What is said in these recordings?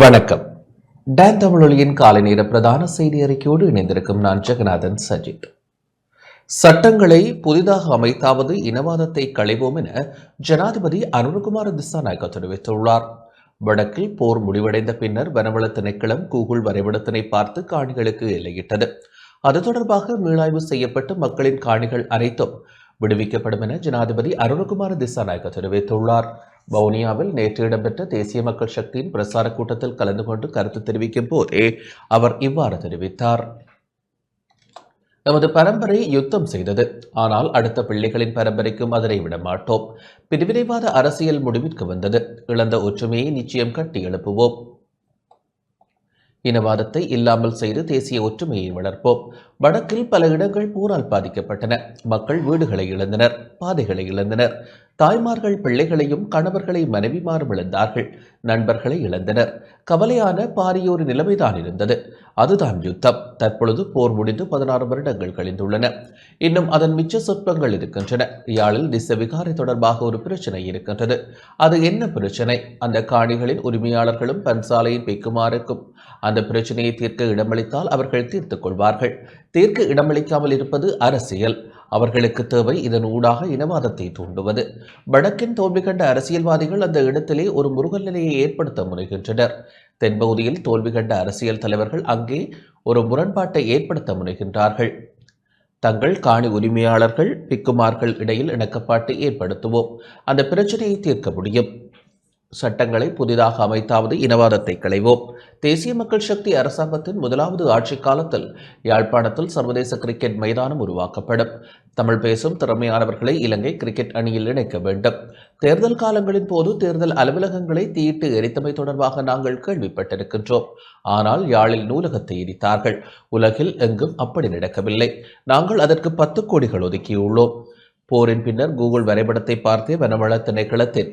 வணக்கம். டேன் தமிழொலியின் காலை நேர பிரதான செய்தி அறிக்கையோடு இணைந்திருக்கும் நான் ஜெகநாதன் சஜித். சட்டங்களை புதிதாக அமைத்தாவது இனவாதத்தை களைவோம் என ஜனாதிபதி அனுரகுமார திசாநாயக்க தெரிவித்துள்ளார். வடக்கில் போர் முடிவடைந்த பின்னர் வனவள திணைக்களம் கூகுள் வரைபடத்தினை பார்த்து காணிகளுக்கு எல்லையிட்டது. அது தொடர்பாக மீளாய்வு செய்யப்பட்டு மக்களின் காணிகள் அனைத்தும் விடுவிக்கப்படும் என ஜனாதிபதி அருணகுமார திசாநாயக்க தெரிவித்துள்ளார். வவுனியாவில் நேற்று இடம்பெற்ற தேசிய மக்கள் சக்தியின் பிரசார கூட்டத்தில் கலந்து கொண்டு கருத்து தெரிவிக்கும் போதே அவர் இவ்வாறு தெரிவித்தார். நமது பரம்பரை யுத்தம் செய்தது. ஆனால் அடுத்த பிள்ளைகளின் பரம்பரைக்கும் அதனை விட மாட்டோம். பிரிவினைவாத அரசியல் முடிவிற்கு வந்தது. இழந்த ஒற்றுமையை நிச்சயம் கட்டி எழுப்புவோம். இனவாதத்தை இல்லாமல் செய்து தேசிய ஒற்றுமையை வளர்ப்போம். வடக்கில் பல இடங்கள் போரால் பாதிக்கப்பட்டன. மக்கள் வீடுகளை இழந்தனர் பாதைகளை இழந்தனர். தாய்மார்கள் பிள்ளைகளையும் கணவர்களை மனைவிமாரும் இழந்தார்கள். நண்பர்களை இழந்தனர். கவலையான பாரியோர் நிலைமைதான் இருந்தது. அதுதான் யுத்தம். தற்பொழுது போர் முடிந்து பதினாறு வருடங்கள் கழிந்துள்ளன. இன்னும் அதன் மிச்ச சொற்பங்கள் இருக்கின்றன. யாழில் திசவிகாரை தொடர்பாக ஒரு பிரச்சனை இருக்கின்றது. அது என்ன பிரச்சனை? அந்த காணிகளின் உரிமையாளர்களும் பன்சாலையின் பெக்குமாருக்கும் அந்த பிரச்சனையை தீர்க்க இடமளித்தால் அவர்கள் தீர்த்துக் கொள்வார்கள். தீர்க்க இடமளிக்காமல் இருப்பது அரசியல். அவர்களுக்கு தேவை இதன் ஊடாக இனவாதத்தை தூண்டுவது. வடக்கின் தோல்வி கண்ட அரசியல்வாதிகள் அந்த இடத்திலே ஒரு முருகல் நிலையை ஏற்படுத்த முனைகின்றனர். தென்பகுதியில் தோல்வி கண்ட அரசியல் தலைவர்கள் அங்கே ஒரு முரண்பாட்டை ஏற்படுத்த முனைகின்றார்கள். தங்கள் காணி உரிமையாளர்கள் பிக்குமார்கள் இடையில் இணக்கப்பாட்டை ஏற்படுத்துவோம். அந்த பிரச்சனையை தீர்க்க முடியும். சட்டங்களை புதிதாக அமைத்தாவது இனவாதத்தை களைவோம். தேசிய மக்கள் சக்தி அரசாங்கத்தின் முதலாவது ஆட்சி காலத்தில் யாழ்ப்பாணத்தில் சர்வதேச கிரிக்கெட் மைதானம் உருவாக்கப்படும். தமிழ் பேசும் திறமையானவர்களை இலங்கை கிரிக்கெட் அணியில் இணைக்க வேண்டும். தேர்தல் காலங்களின் போது தேர்தல் அலுவலகங்களை தீயிட்டு எரித்தமை தொடர்பாக நாங்கள் கேள்விப்பட்டிருக்கின்றோம். ஆனால் யாழில் நூலகத்தை எரித்தார்கள். உலகில் எங்கும் அப்படி நடக்கவில்லை. நாங்கள் அதற்கு பத்து கோடிகள் ஒதுக்கியுள்ளோம். போரின் பின்னர் கூகுள் வரைபடத்தை பார்த்தே வனவள திணைக்களத்தின்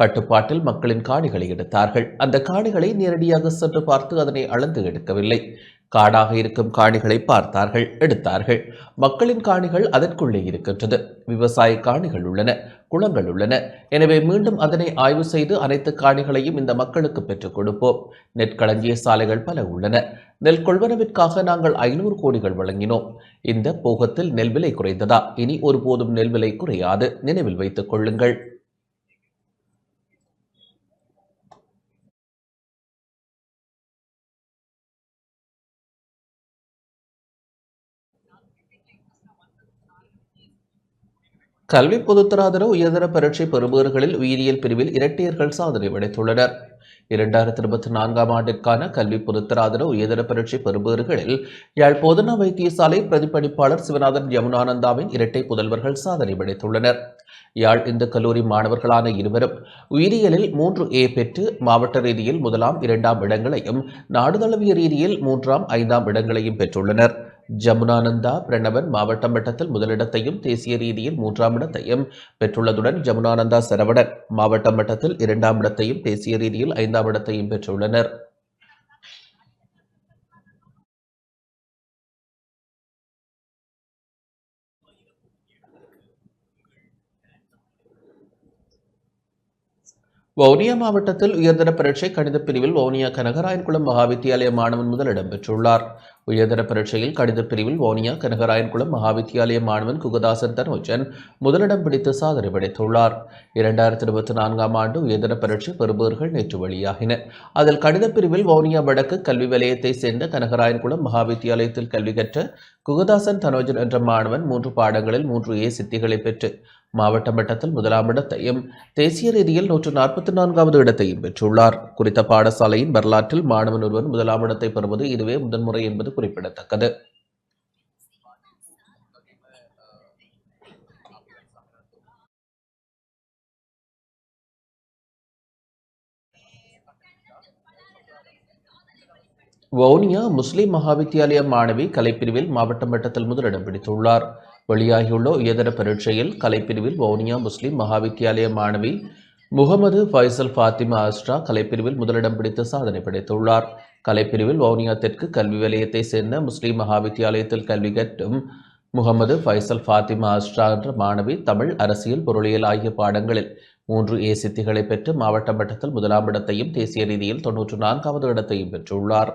கட்டுப்பாட்டில் மக்களின் காணிகளை எடுத்தார்கள். அந்த காணிகளை நேரடியாக சென்று பார்த்து அதனை அளந்து எடுக்கவில்லை. காடாக இருக்கும் காணிகளை பார்த்தார்கள் எடுத்தார்கள். மக்களின் காணிகள் அதற்குள்ளே இருக்கின்றது. விவசாய காணிகள் உள்ளன குளங்கள் உள்ளன. எனவே மீண்டும் அதனை ஆய்வு செய்து அனைத்து காணிகளையும் இந்த மக்களுக்கு பெற்றுக் கொடுப்போம். நெற்களஞ்சிய சாலைகள் பல உள்ளன. நெல் கொள்வனவிற்காக நாங்கள் ஐநூறு கோடிகள் வழங்கினோம். இந்த போகத்தில் நெல் விலை குறைந்ததா? இனி ஒருபோதும் நெல் விலை குறையாது. நினைவில் வைத்துக் கொள்ளுங்கள். கல்வி பொதுத்தராதர உயர்தர பரீட்சை பெறுபவர்களில் உயிரியல் பிரிவில் இரட்டையர்கள் சாதனை படைத்துள்ளனர். இரண்டாயிரத்தி இருபத்தி நான்காம் ஆண்டிற்கான கல்வி பொதுத்தராதர உயர்தர பரீட்சை பெறுபவர்களில் யாழ் போதனா வைத்தியசாலை பிரதிபலிப்பாளர் சிவநாதன் யமுனானந்தாவின் இரட்டை புதல்வர்கள் சாதனை படைத்துள்ளனர். யாழ் இந்து கல்லூரி மாணவர்களான இருவரும் உயிரியலில் மூன்று ஏ பெற்று மாவட்ட ரீதியில் முதலாம் இரண்டாம் இடங்களையும் நாடுதளவிய ரீதியில் மூன்றாம் ஐந்தாம் இடங்களையும் பெற்றுள்ளனர். ஜமுனானந்தா பிரணவன் மாவட்ட மட்டத்தில் முதலிடத்தையும் தேசிய ரீதியில் மூன்றாம் இடத்தையும் பெற்றுள்ளதுடன் ஜமுனானந்தா சரவணன் மாவட்ட மட்டத்தில் இரண்டாம் இடத்தையும் தேசிய ரீதியில் ஐந்தாம் இடத்தையும் பெற்றுள்ளனர். வவுனியா மாவட்டத்தில் உயர்தர பரீட்சை கணித பிரிவில் வவுனியா கனகராயன்குளம் மகாவித்தியாலய மாணவன் முதலிடம் பெற்றுள்ளார் உயர்தர பரீட்சையில் கணித பிரிவில் வவுனியா கனகராயன்குளம் மகாவித்தியாலய மாணவன் குகதாசன் தனோஜன் முதலிடம் பிடித்து சாதனை படைத்துள்ளார். இரண்டாயிரத்தி இருபத்தி நான்காம் ஆண்டு உயர்தர பரீட்சை பெறுபவர்கள் நேற்று வெளியாகின. அதில் கணித பிரிவில் வவுனியா வடக்கு கல்வி வலயத்தைச் சேர்ந்த கனகராயன்குளம் மகாவித்தியாலயத்தில் கல்வி கற்ற குகதாசன் தனோஜன் என்ற மாணவன் மூன்று பாடங்களில் மூன்று ஏ சித்திகளை பெற்று மாவட்ட மட்டத்தில் முதலாம் இடத்தையும் தேசிய ரீதியில் நூற்று நாற்பத்தி நான்காவது இடத்தையும் பெற்றுள்ளார். குறித்த பாடசாலையின் வரலாற்றில் மாணவன் ஒருவன் முதலாம் இடத்தை பெறுவது இதுவே முதன்முறை என்பது குறிப்பிடத்தக்கது. வவுனியா முஸ்லிம் மகாவித்தியாலய மாணவி கலைப்பிரிவில் மாவட்ட மட்டத்தில் முதலிடம் பிடித்துள்ளார். வெளியாகியுள்ள உயர்தர பரீட்சையில் கலைப்பிரிவில் வவுனியா முஸ்லிம் மகாவித்தியாலய மாணவி முகமது ஃபைசல் ஃபாத்திமா அஸ்ரா கலைப்பிரிவில் முதலிடம் பிடித்து சாதனை படைத்துள்ளார். கலைப்பிரிவில் வவுனியா தெற்கு கல்வி வலயத்தை சேர்ந்த முஸ்லிம் மகாவித்தியாலயத்தில் கல்வி கற்றும் முகமது ஃபைசல் ஃபாத்திமா அஸ்ரா என்ற மாணவி தமிழ் அரசியல் பொருளியல் ஆகிய பாடங்களில் மூன்று ஏ சித்திகளை பெற்று மாவட்ட மட்டத்தில் முதலாம் இடத்தையும் தேசிய ரீதியில் தொன்னூற்று நான்காவது இடத்தையும் பெற்றுள்ளார்.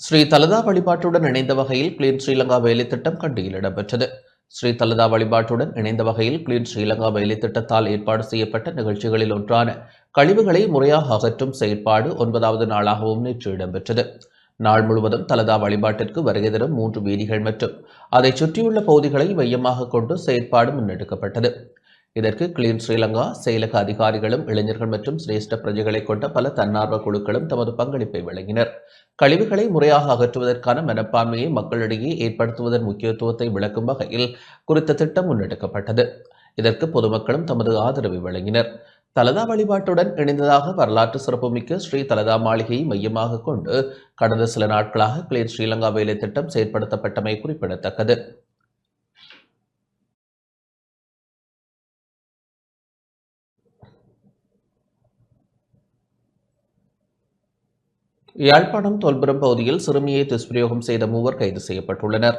ஸ்ரீ தலதா வழிபாட்டுடன் இணைந்த வகையில் கிளீன் ஸ்ரீலங்கா வேலை திட்டம் கண்டியில் இடம்பெற்றது. ஸ்ரீ தலதா வழிபாட்டுடன் இணைந்த வகையில் கிளீன் ஸ்ரீலங்கா வேலை திட்டத்தால் ஏற்பாடு செய்யப்பட்ட நிகழ்ச்சிகளில் ஒன்றான கழிவுகளை முறையாக அகற்றும் செயற்பாடு ஒன்பதாவது நாளாகவும் நேற்று இடம்பெற்றது. நாள் முழுவதும் தலதா வழிபாட்டிற்கு வருகை தரும் மூன்று வீதிகள் மற்றும் அதைச் சுற்றியுள்ள பகுதிகளை மையமாக கொண்டு செயற்பாடு முன்னெடுக்கப்பட்டது. இதற்கு கிளீன் ஸ்ரீலங்கா செயலக அதிகாரிகளும் இளைஞர்கள் மற்றும் சிரேஷ்ட பிரஜைகளை கொண்ட பல தன்னார்வ குழுக்களும் தமது பங்களிப்பை வழங்கினர். கழிவுகளை முறையாக அகற்றுவதற்கான மனப்பான்மையை மக்களிடையே ஏற்படுத்துவதன் முக்கியத்துவத்தை விளக்கும் வகையில் குறித்த திட்டம் முன்னெடுக்கப்பட்டது. இதற்கு பொதுமக்களும் தமது ஆதரவை வழங்கினர். தலதா வழிபாட்டுடன் இணைந்ததாக வரலாற்று சிறப்புமிக்க ஸ்ரீ தலதா மாளிகையை மையமாக கொண்டு கடந்த சில நாட்களாக கிளீன் ஸ்ரீலங்கா வேலை திட்டம் செயற்படுத்தப்பட்டமை குறிப்பிடத்தக்கது. யாழ்ப்பாணம் தொல்புரம் பகுதியில் சிறுமியை துஷ்பிரயோகம் செய்த மூவர் கைது செய்யப்பட்டுள்ளனர்.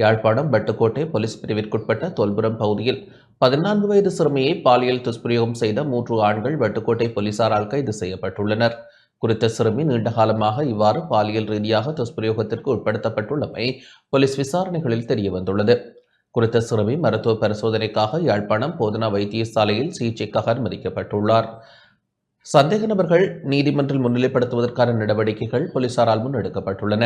யாழ்ப்பாணம் பட்டுக்கோட்டை போலீஸ் பிரிவிற்குட்பட்ட தொல்புரம் பகுதியில் பதினான்கு வயது சிறுமியை பாலியல் துஷ்பிரயோகம் செய்த மூன்று ஆண்கள் வட்டுக்கோட்டை போலீசாரால் கைது செய்யப்பட்டுள்ளனர். குறித்த சிறுமி நீண்ட காலமாக இவ்வாறு பாலியல் ரீதியாக துஷ்பிரயோகத்திற்கு உட்படுத்தப்பட்டுள்ளமை போலீஸ் விசாரணைகளில் தெரியவந்துள்ளது. குறித்த சிறுமி மருத்துவ பரிசோதனைக்காக யாழ்ப்பாணம் போதனா வைத்தியசாலையில் சிகிச்சைக்காக அனுமதிக்கப்பட்டுள்ளார். சந்தேக நபர்கள் நீதிமன்றில் முன்னிலைப்படுத்துவதற்கான நடவடிக்கைகள் போலீசாரால் முன்னெடுக்கப்பட்டுள்ளன.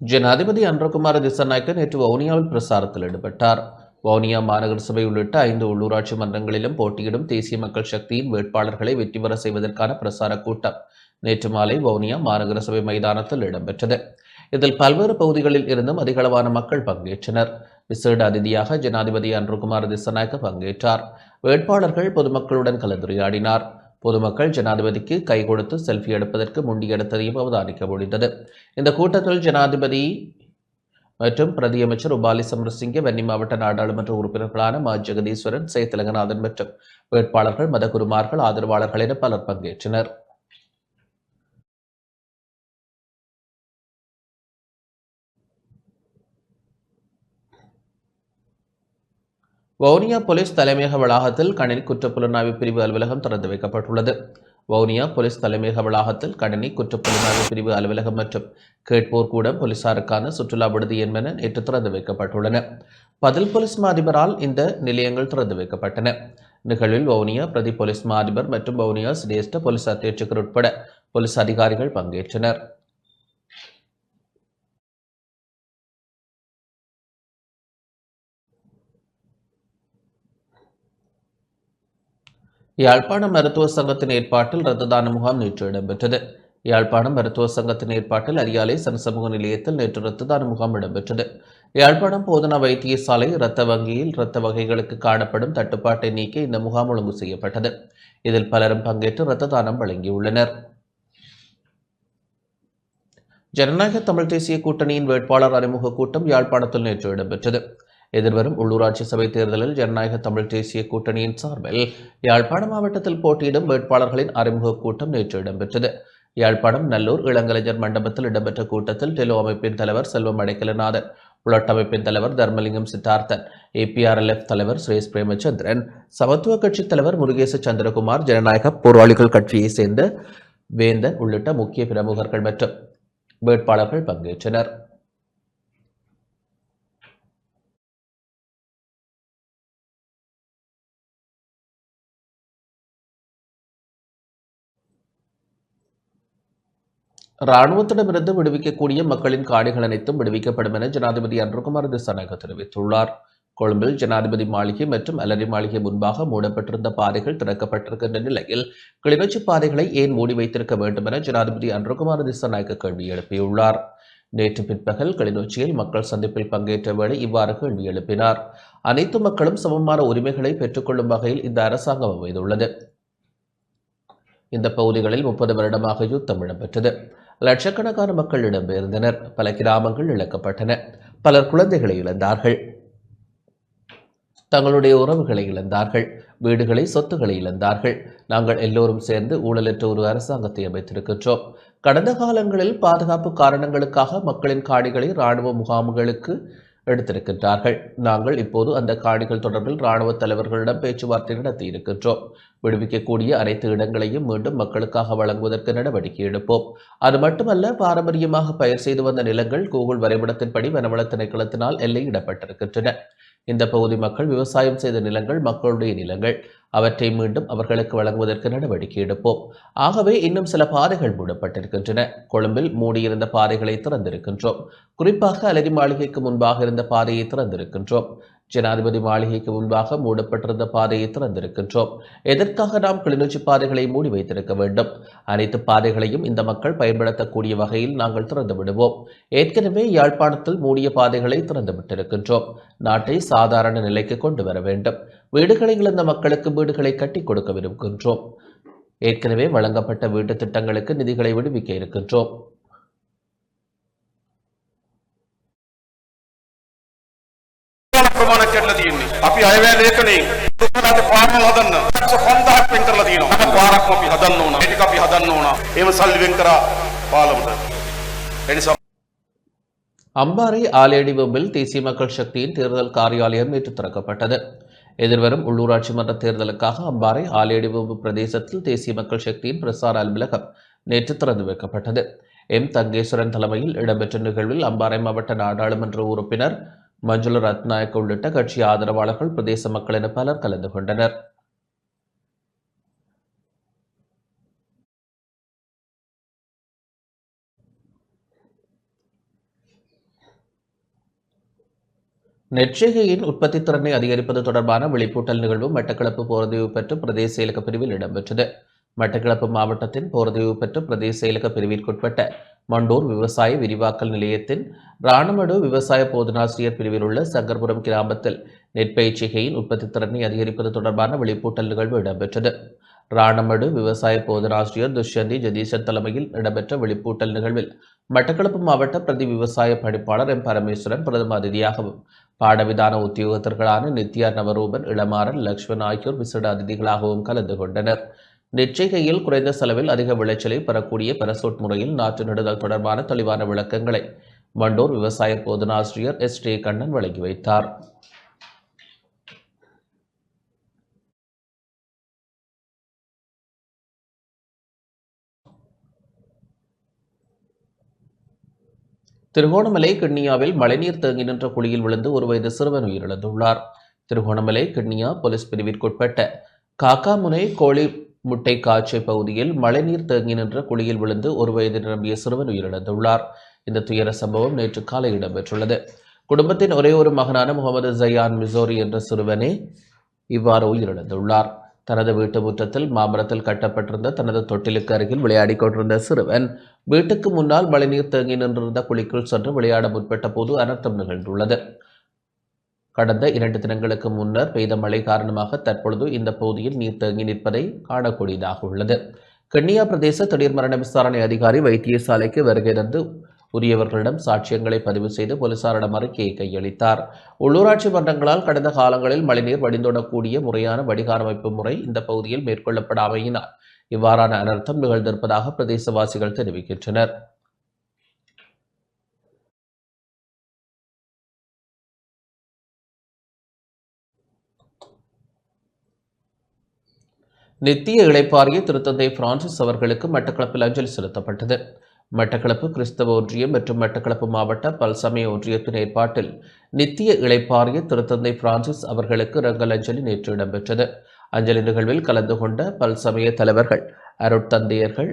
ஜனாதிபதி அன்றகுமார திசநாயக்க நேற்று வவுனியாவில் பிரசாரத்தில் ஈடுபட்டார். வவுனியா மாநகர சபை உள்ளிட்ட ஐந்து உள்ளூராட்சி மன்றங்களிலும் போட்டியிடும் தேசிய மக்கள் சக்தியின் வேட்பாளர்களை வெற்றி பெற செய்வதற்கான பிரசார கூட்டம் நேற்று மாலை வவுனியா மாநகர சபை மைதானத்தில் இடம்பெற்றது. இதில் பல்வேறு பகுதிகளில் இருந்தும் அதிகளவான மக்கள் பங்கேற்றனர். விசேட அதிதியாக ஜனாதிபதி அன்ருகுமார் திசநாயக்க பங்கேற்றார். வேட்பாளர்கள் பொதுமக்களுடன் கலந்துரையாடினார். பொதுமக்கள் ஜனாதிபதிக்கு கை கொடுத்து செல்ஃபி எடுப்பதற்கு முண்டியெடுத்ததையும் அவதானிக்க முடிந்தது. இந்த கூட்டத்தில் ஜனாதிபதி மற்றும் பிரதியமைச்சர் உபாலி சமரசிங்க வன்னி மாவட்ட நாடாளுமன்ற உறுப்பினர்களான மா. ஜெகதீஸ்வரன் சே. திலகநாதன் மற்றும் வேட்பாளர்கள் மதகுருமார்கள் ஆதரவாளர்கள் என பலர் பங்கேற்றனர். வவுனியா போலீஸ் தலைமையக வளாகத்தில் கணினி குற்றப்புலனாய்வு பிரிவு அலுவலகம் திறந்து வைக்கப்பட்டுள்ளது. வவுனியா போலீஸ் தலைமையக வளாகத்தில் கணினி குற்றப்புலனாய்வு பிரிவு அலுவலகம் மற்றும் கேட்போர் கூடம் போலீசாருக்கான சுற்றுலா விடுதி என்பன நேற்று திறந்து வைக்கப்பட்டுள்ளன. பதில் போலீஸ் மாதிபரால் இந்த நிலையங்கள் திறந்து வைக்கப்பட்டன. நிகழ்வில் வவுனியா பிரதி போலீஸ் மாதிபர் மற்றும் வவுனியா சிரேஷ்ட போலீஸ் அத்தியட்சகர் உட்பட போலீஸ் அதிகாரிகள் பங்கேற்றனர். யாழ்ப்பாணம் மருத்துவ சங்கத்தின் ஏற்பாட்டில் இரத்த தான முகாம் நேற்று இடம்பெற்றது. யாழ்ப்பாணம் மருத்துவ சங்கத்தின் ஏற்பாட்டில் அரியாலை சனசமூக நிலையத்தில் நேற்று இரத்த தான முகாம் இடம்பெற்றது. யாழ்ப்பாணம் போதனா வைத்தியசாலை இரத்த வங்கியில் இரத்த வகைகளுக்கு காணப்படும் தட்டுப்பாட்டை நீக்க இந்த முகாம் ஒழுங்கு செய்யப்பட்டது. இதில் பலரும் பங்கேற்று இரத்த தானம் வழங்கியுள்ளனர். ஜனநாயக தமிழ் தேசிய கூட்டணியின் வேட்பாளர் அறிமுக கூட்டம் யாழ்ப்பாணத்தில் நேற்று இடம்பெற்றது. எதிர்வரும் உள்ளூராட்சி சபை தேர்தலில் ஜனநாயக தமிழ் தேசிய கூட்டணியின் சார்பில் யாழ்ப்பாணம் மாவட்டத்தில் போட்டியிடும் வேட்பாளர்களின் அறிமுக கூட்டம் நேற்று இடம்பெற்றது. யாழ்ப்பாணம் நல்லூர் இளங்கலைஞர் மண்டபத்தில் இடம்பெற்ற கூட்டத்தில் டெலோ அமைப்பின் தலைவர் செல்வம் அடைக்கலநாதன் புலட்டமைப்பின் தலைவர் தர்மலிங்கம் சித்தார்த்தன் ஏபிஆர்எல்எஃப் தலைவர் சுரேஷ் பிரேமச்சந்திரன் சமத்துவ கட்சித் தலைவர் முருகேச சந்திரகுமார் ஜனநாயக போராளிகள் கட்சியைச் சேர்ந்த வேந்தன் உள்ளிட்ட முக்கிய பிரமுகர்கள் மற்றும் வேட்பாளர்கள் பங்கேற்றனர். இராணுவத்திடமிருந்து விடுவிக்கக்கூடிய மக்களின் காணிகள் அனைத்தும் விடுவிக்கப்படும் என ஜனாதிபதி அன்ருகுமார் திசாநாயக தெரிவித்துள்ளார். கொழும்பில் ஜனாதிபதி மாளிகை மற்றும் அலரி மாளிகை முன்பாக மூடப்பட்டிருந்த பாதைகள் திறக்கப்பட்டிருக்கின்ற நிலையில் கிளிநொச்சி பாதைகளை ஏன் மூடி வைத்திருக்க வேண்டும் என ஜனாதிபதி அன்ருகுமார் திசாநாயக்க கேள்வி எழுப்பியுள்ளார். நேற்று பிற்பகல் கிளிநொச்சியில் மக்கள் சந்திப்பில் பங்கேற்ற வேளை இவ்வாறு கேள்வி எழுப்பினார். அனைத்து மக்களும் சமமான உரிமைகளை பெற்றுக்கொள்ளும் வகையில் இந்த அரசாங்கம் அமைந்துள்ளது. இந்த பகுதிகளில் முப்பது வருடமாக யுத்தம் இடம்பெற்றது லட்சக்கணக்கான மக்கள் இடம்பெயர்ந்தனர் பல கிராமங்கள் இழக்கப்பட்டன. பலர் குழந்தைகளை இழந்தார்கள். தங்களுடைய உறவுகளை இழந்தார்கள். வீடுகளை சொத்துக்களை இழந்தார்கள். நாங்கள் எல்லோரும் சேர்ந்து ஊழலற்ற ஒரு அரசாங்கத்தை அமைத்திருக்கின்றோம். கடந்த காலங்களில் பாதுகாப்பு காரணங்களுக்காக மக்களின் காணிகளை இராணுவ முகாம்களுக்கு எடுத்திருக்கின்றார்கள். நாங்கள் இப்போது அந்த காணிகள் தொடர்பில் இராணுவ தலைவர்களிடம் பேச்சுவார்த்தை நடத்தி இருக்கின்றோம். விடுவிக்கக்கூடிய அனைத்து இடங்களையும் மீண்டும் மக்களுக்காக வழங்குவதற்கு நடவடிக்கை எடுப்போம். அது மட்டுமல்ல பாரம்பரியமாக பயிர் செய்து வந்த நிலங்கள் கூகுள் வரைபடத்தின்படி வனவள திணைக்களத்தினால் எல்லையிடப்பட்டிருக்கின்றன இந்த பகுதி மக்கள் விவசாயம் செய்த நிலங்கள் மக்களுடைய நிலங்கள். அவற்றை மீண்டும் அவர்களுக்கு வழங்குவதற்கு நடவடிக்கை எடுப்போம். ஆகவே இன்னும் சில பாதைகள் மூடப்பட்டிருக்கின்றன. கொழும்பில் மூடியிருந்த பாதைகளை திறந்திருக்கின்றோம். குறிப்பாக அலரி மாளிகைக்கு முன்பாக இருந்த பாதையை திறந்திருக்கின்றோம். ஜனாதிபதி மாளிகைக்கு முன்பாக மூடப்பட்டிருந்த பாதையை திறந்திருக்கின்றோம். எதற்காக நாம் கிளிநொச்சி பாதைகளை மூடி வைத்திருக்க வேண்டும்? அனைத்து பாதைகளையும் இந்த மக்கள் பயன்படுத்தக்கூடிய வகையில் நாங்கள் திறந்து விடுவோம். ஏற்கனவே யாழ்ப்பாணத்தில் மூடிய பாதைகளை திறந்துவிட்டிருக்கின்றோம் நாட்டை சாதாரண நிலைக்கு கொண்டு வர வேண்டும். வீடுகளை இழந்த மக்களுக்கு வீடுகளை கட்டி கொடுக்க விரும்புகின்றோம். ஏற்கனவே வழங்கப்பட்ட வீட்டு திட்டங்களுக்கு நிதிகளை விடுவிக்க இருக்கின்றோம். ප්‍රමාණයක් කැඩලා තියෙන්නේ. අපි අයවැය ලේඛනයෙන් දුකලාට පාරම හදන්න 5000ක් වෙන් කරලා තියෙනවා. අර පාරක්ම අපි හදන්න ඕන. ඒ ටික අපි හදන්න ඕන. එහෙම සල්ලි වෙන් කරා පාලමට. ඒ නිසා அம்பாறை ஆலேடி வெம்பில் தேசிய மக்கள் சக்தியின் தேர்தல் காரியாலயம் நேற்று திறக்கப்பட்டது எதிர்வரும் உள்ளூராட்சி மன்ற தேர்தலுக்காக அம்பாறை ஆலேடி வெம்பு பிரதேசத்தில் தேசிய மக்கள் சக்தியின் பிரசார அலுவலகம் நேற்று திறந்து வைக்கப்பட்டது எம் தங்கேஸ்வரன் தலைமையில் இடம்பெற்ற நிகழ்வில் அம்பாறை மாவட்ட நாடாளுமன்ற உறுப்பினர் மஞ்சுள ரத்நாயக் உள்ளிட்ட கட்சி ஆதரவாளர்கள் பிரதேச மக்கள் என பலர் கலந்து கொண்டனர். நெற்றிகையின் உற்பத்தி திறனை அதிகரிப்பது தொடர்பான விழிப்பூட்டல் நிகழ்வு மட்டக்களப்பு போர்தீவு பெற்று பிரதேச செயலக பிரிவில் இடம்பெற்றது. மட்டக்களப்பு மாவட்டத்தின் போர்தீவு பெற்று பிரதேச செயலக பிரிவிற்குட்பட்ட மண்டூர் விவசாய விரிவாக்கல் நிலையத்தின் ராணமடு விவசாய போதனாசிரியர் பிரிவில் உள்ள சங்கர்புரம் கிராமத்தில் நெற்பயிற்சிகையின் உற்பத்தி திறனை அதிகரிப்பது தொடர்பான வெளிப்பூட்டல் நிகழ்வு இடம்பெற்றது. ராணமடு விவசாய போதனாசிரியர் துஷ்யந்தி ஜதீசன் தலைமையில் இடம்பெற்ற வெளிப்பூட்டல் நிகழ்வில் மட்டக்களப்பு மாவட்ட பிரதி விவசாய படிப்பாளர் எம் பரமேஸ்வரன் பிரதம அதிதியாகவும் பாடவிதான உத்தியோகத்தர்களான நித்யா நவரூபன் இளமாறன் லக்ஷ்மண் ஆகியோர் விசேட அதிதிகளாகவும் கலந்து கொண்டனர். நெற்றிகையில் குறைந்த செலவில் அதிக விளைச்சலை பெறக்கூடிய பெரசோட் முறையில் நாற்று நடுதல் தொடர்பான தெளிவான விளக்கங்களை வண்டூர் விவசாய போதனாசிரியர் எஸ். டி கண்ணன் வழங்கி வைத்தார். திருகோணமலை கிண்ணியாவில் மழைநீர் தேங்கி நின்ற குழியில் விழுந்து ஒரு வயது சிறுவன் உயிரிழந்துள்ளார். திருகோணமலை கிண்ணியா போலீஸ் பிரிவிற்குட்பட்ட காக்காமுனை கோழி முட்டை காட்சி பகுதியில் மழைநீர் தேங்கி நின்ற குழியில் விழுந்து ஒரு வயது நிரம்பிய சிறுவன் உயிரிழந்துள்ளார். இந்த துயர சம்பவம் நேற்று காலை இடம்பெற்றுள்ளது. குடும்பத்தின் ஒரே ஒரு மகனான முகமது ஜயான் மிசோரி என்ற சிறுவனே இவ்வாறு உயிரிழந்துள்ளார். தனது வீட்டு முற்றத்தில் மாமரத்தில் கட்டப்பட்டிருந்த தனது தொட்டிலுக்கு அருகில் விளையாடிக் கொண்டிருந்த சிறுவன் வீட்டுக்கு முன்னால் மழைநீர் தேங்கி நின்றிருந்த குழிக்குள் சென்று விளையாட முற்பட்ட போது அனர்த்தம் நிகழ்ந்துள்ளது. கடந்த இரண்டு தினங்களுக்கு முன்னர் பெய்த மழை காரணமாக தற்பொழுது இந்த பகுதியில் நீர் தேங்கி நிற்பதை காணக்கூடியதாக உள்ளது. கன்னியா பிரதேச திடீர் மரண விசாரணை அதிகாரி வைத்தியசாலைக்கு வருகை தந்து உரியவர்களிடம் சாட்சியங்களை பதிவு செய்து போலீசாரிடம் அறிக்கையை கையளித்தார். உள்ளூராட்சி மன்றங்களால் கடந்த காலங்களில் மழைநீர் வடிந்தோடக்கூடிய முறையான வடிகாரமைப்பு முறை இந்த பகுதியில் மேற்கொள்ளப்படாமையினால் இவ்வாறான அனர்த்தம் நிகழ்ந்திருப்பதாக பிரதேசவாசிகள் தெரிவிக்கின்றனர். நித்திய இழைப்பாரிய திருத்தந்தை பிரான்சிஸ் அவர்களுக்கு மட்டக்களப்பில் அஞ்சலி செலுத்தப்பட்டது. மட்டக்களப்பு கிறிஸ்தவ ஒன்றியம் மற்றும் மட்டக்களப்பு மாவட்ட பல்சமய ஒன்றியத்தின் ஏற்பாட்டில் நித்திய இழைப்பாரிய திருத்தந்தை பிரான்சிஸ் அவர்களுக்கு ரங்கல் அஞ்சலி நேற்று இடம்பெற்றது. அஞ்சலி நிகழ்வில் கலந்து கொண்ட பல்சமய தலைவர்கள் அருட்தந்தையர்கள்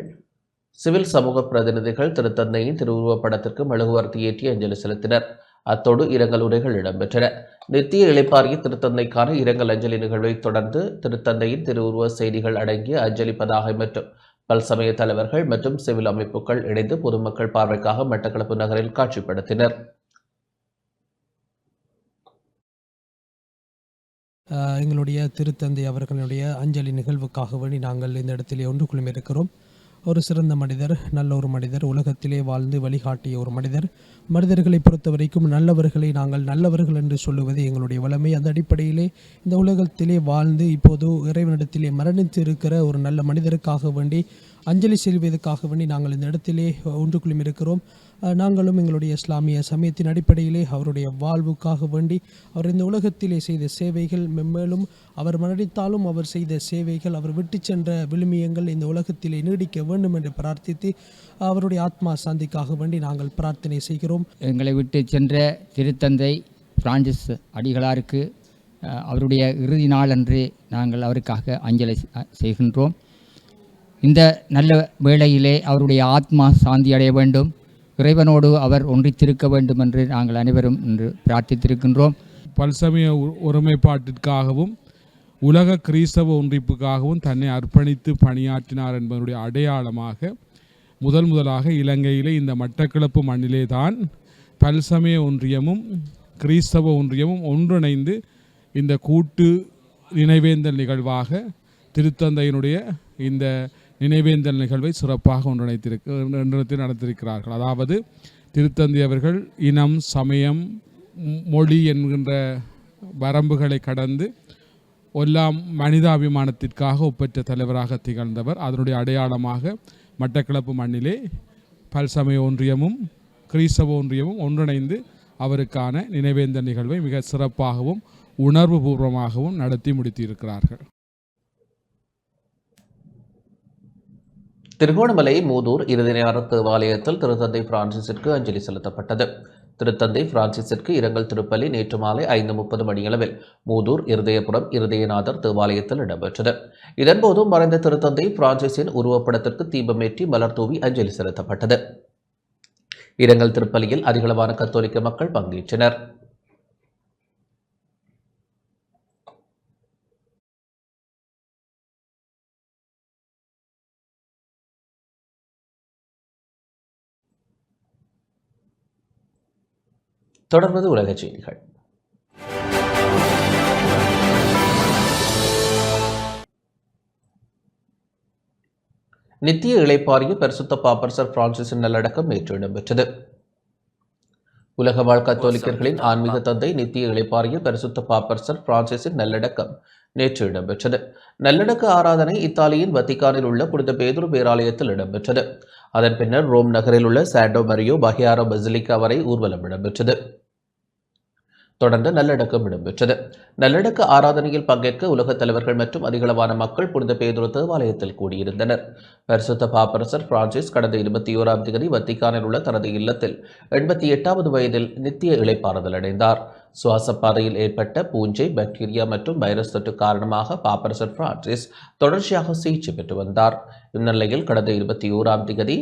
சிவில் சமூக பிரதிநிதிகள் திருத்தந்தையின் திருவுருவப் படத்திற்கு மெழுகுவர்த்தி ஏற்றி அஞ்சலி செலுத்தினர். அத்தோடு இரங்கல் உரைகள் இடம்பெற்றன. நித்திய இழைப்பாரிய திருத்தந்தைக்கான இரங்கல் அஞ்சலி நிகழ்வை தொடர்ந்து திருத்தந்தையின் திருவுருவ செய்திகள் அடங்கிய அஞ்சலி பதாகை மற்றும் பல்சமய தலைவர்கள் மற்றும் சிவில் அமைப்புகள் இணைந்து பொதுமக்கள் பார்வைக்காக மட்டக்களப்பு நகரில் காட்சிப்படுத்தினர். எங்களுடைய திருத்தந்தை அவர்களுடைய அஞ்சலி நிகழ்வுக்காக வேண்டி நாங்கள் இந்த இடத்திலே ஒன்று குழுமி இருக்கிறோம் ஒரு சிறந்த மனிதர் நல்ல ஒரு மனிதர் உலகத்திலே வாழ்ந்து வழிகாட்டிய ஒரு மனிதர். மனிதர்களை பொறுத்த வரைக்கும் நல்லவர்களை நாங்கள் நல்லவர்கள் என்று சொல்லுவது எங்களுடைய வளமை அந்த அடிப்படையிலே இந்த உலகத்திலே வாழ்ந்து இப்போது இறைவனிடத்திலே மரணித்து இருக்கிற ஒரு நல்ல மனிதருக்காக வேண்டி அஞ்சலி செல்வதற்காக வேண்டி நாங்கள் இந்த இடத்திலே ஒன்று குழுமி இருக்கிறோம். நாங்களும் எங்களுடைய இஸ்லாமிய சமயத்தின் அடிப்படையிலே அவருடைய வாழ்வுக்காக வேண்டி அவர் இந்த உலகத்திலே செய்த சேவைகள் மென்மேலும் அவர் மரணித்தாலும் அவர் செய்த சேவைகள் அவர் விட்டு சென்ற விழுமியங்கள் இந்த உலகத்திலே நீடிக்க வேண்டும் என்று பிரார்த்தித்து அவருடைய ஆத்மா சாந்திக்காக வேண்டி நாங்கள் பிரார்த்தனை செய்கிறோம். எங்களை விட்டு சென்ற திருத்தந்தை பிரான்சிஸ் அடிகளாருக்கு அவருடைய இறுதி நாளன்று நாங்கள் அவருக்காக அஞ்சலி செய்கின்றோம். இந்த நல்ல வேளையிலே அவருடைய ஆத்மா சாந்தி அடைய வேண்டும். இறைவனோடு அவர் ஒன்றித்திருக்க வேண்டும் என்று நாங்கள் அனைவரும் இன்று பிரார்த்தித்திருக்கின்றோம். பல்சமய ஒருமைப்பாட்டிற்காகவும் உலக கிறிஸ்தவ ஒன்றிப்புக்காகவும் தன்னை அர்ப்பணித்து பணியாற்றினார் என்பதனுடைய அடையாளமாக முதல் முதலாக இலங்கையிலே இந்த மட்டக்களப்பு மண்ணிலே தான் பல்சமய ஒன்றியமும் கிறிஸ்தவ ஒன்றியமும் ஒன்றிணைந்து இந்த கூட்டு நினைவேந்தல் நிகழ்வாக திருத்தந்தையினுடைய இந்த நினைவேந்தல் நிகழ்வை சிறப்பாக ஒன்றிணைத்திருக்க ஒன்றிணைத்து நடத்திருக்கிறார்கள். அதாவது திருத்தந்தி அவர்கள் இனம் சமயம் மொழி என்கின்ற வரம்புகளை கடந்து எல்லாம் மனிதாபிமானத்திற்காக ஒப்பற்ற தலைவராக திகழ்ந்தவர். அதனுடைய அடையாளமாக மட்டக்களப்பு மண்ணிலே பல்சமய ஒன்றியமும் கிறிஸ்தவ ஒன்றியமும் ஒன்றிணைந்து அவருக்கான நினைவேந்தல் நிகழ்வை மிக சிறப்பாகவும் உணர்வுபூர்வமாகவும் நடத்தி முடித்திருக்கிறார்கள். திருகோணமலை மூதூர் இறுதி தேவாலயத்தில் திருத்தந்தை பிரான்சிஸிற்கு அஞ்சலி செலுத்தப்பட்டது. திருத்தந்தை பிரான்சிஸிற்கு இரங்கல் திருப்பலி நேற்று மாலை ஐந்து முப்பது மணியளவில் மூதூர் இருதயபுரம் இருதயநாதர் தேவாலயத்தில் இடம்பெற்றது. இதன்போது மறைந்த திருத்தந்தை பிரான்சிஸின் உருவப்படத்திற்கு தீபமேற்றி மலர் தூவி அஞ்சலி செலுத்தப்பட்டது. இரங்கல் திருப்பலியில் அதிகளவான கத்தோலிக்க மக்கள் பங்கேற்றனர். தொடர்வது உலகச் செய்திகள். நித்திய இளைப்பாறிய பரிசுத்த பாப்பரசர் பிரான்சிஸின் நல்லடக்கம் நேற்று இடம்பெற்றது. உலக வாழ் கத்தோலிக்கர்களின் ஆன்மீக தந்தை நித்திய இளைப்பாறிய பரிசுத்த பாப்பரசர் பிரான்சிஸின் நல்லடக்கம் நேற்று இடம்பெற்றது. நல்லடக்க ஆராதனை இத்தாலியின் வத்திக்கானில் உள்ள புனித பேதுரு பேராலயத்தில் இடம்பெற்றது. அதன் பின்னர் ரோம் நகரில் உள்ள சாண்டோ மரியோ பஹியாரோ பசிலிக்கா வரை ஊர்வலம் இடம்பெற்றது. தொடர்ந்து நல்லடக்கம் இடம்பெற்றது. நல்லடக்க ஆராதனையில் பங்கேற்க உலகத் தலைவர்கள் மற்றும் அதிகளவான மக்கள் புனித பேதுரு தேவாலயத்தில் கூடியிருந்தனர். பரிசுத்த பாப்பரசர் பிரான்சிஸ் கடந்த இருபத்தி ஓராம் தேதி வத்திக்கானில் உள்ள தனது இல்லத்தில் எண்பத்தி எட்டாவது வயதில் நித்திய இழைப்பாறுதல் அடைந்தார். சுவாசப்பாறையில் ஏற்பட்ட பூஞ்சை பாக்டீரியா மற்றும் வைரஸ் தொற்று காரணமாக பாப்பரசர் பிரான்சிஸ் தொடர்ச்சியாக சிகிச்சை பெற்று வந்தார். இந்நிலையில் கடந்த இருபத்தி ஓராம் தேதி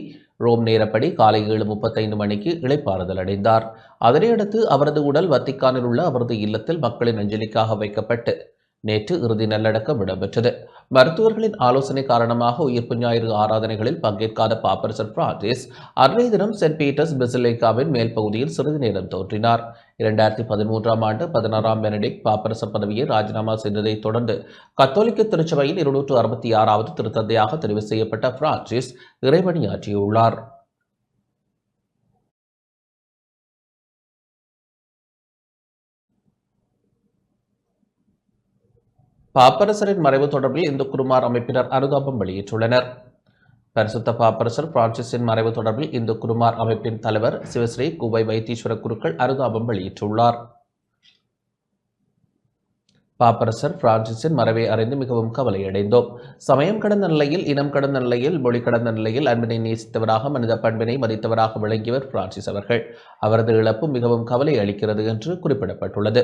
ரோம் நேரப்படி காலை ஏழு முப்பத்தைந்து மணிக்கு இளைப்பாறுதல் அடைந்தார். அதனையடுத்து அவரது உடல் வத்திக்கானில் உள்ள அவரது இல்லத்தில் மக்களின் அஞ்சலிக்காக வைக்கப்பட்டு நேற்று இறுதி நல்லடக்கம் இடம்பெற்றது. மருத்துவர்களின் ஆலோசனை காரணமாக உயிர்ப்பு ஞாயிறு ஆராதனைகளில் பங்கேற்காத பாப்பரசர் பிரான்சிஸ் அன்றைய தினம் சென்ட் பீட்டர்ஸ் பெசிலிக்காவின் மேல் பகுதியில் சிறிது நேரம் தோன்றினார். இரண்டாயிரத்தி பதிமூன்றாம் ஆண்டு பதினாறாம் பெனடிக் பாப்பரச பதவியை ராஜினாமா செய்ததைத் தொடர்ந்து கத்தோலிக்க திருச்சபையில் இருநூற்று அறுபத்தி ஆறாவது திருத்தந்தையாக தெரிவு செய்யப்பட்ட பிரான்சிஸ் இறைவணியாற்றியுள்ளார். பாப்பரசரின் மறைவு தொடர்பில் இந்து குருமார் அமைப்பினர் அனுதாபம் வெளியிட்டுள்ளனர். பரிசுத்த பாப்பரசர் பிரான்சிஸின் மறைவு தொடர்பில் இந்து குருமார் அமைப்பின் தலைவர் சிவஸ்ரீ குவை வைத்தீஸ்வர குருக்கள் அனுதாபம் வெளியிட்டுள்ளார். பாப்பரசர் பிரான்சிஸின் மறைவை அறிந்து மிகவும் கவலையடைந்தோம். சமயம் கடந்த நிலையில் இனம் கடந்த நிலையில் மொழி கடந்த நிலையில் அன்பினை நேசித்தவராக மனித பண்பினை மதித்தவராக விளங்கியவர் பிரான்சிஸ் அவர்கள். அவரது இழப்பு மிகவும் கவலை அளிக்கிறது என்று குறிப்பிடப்பட்டுள்ளது.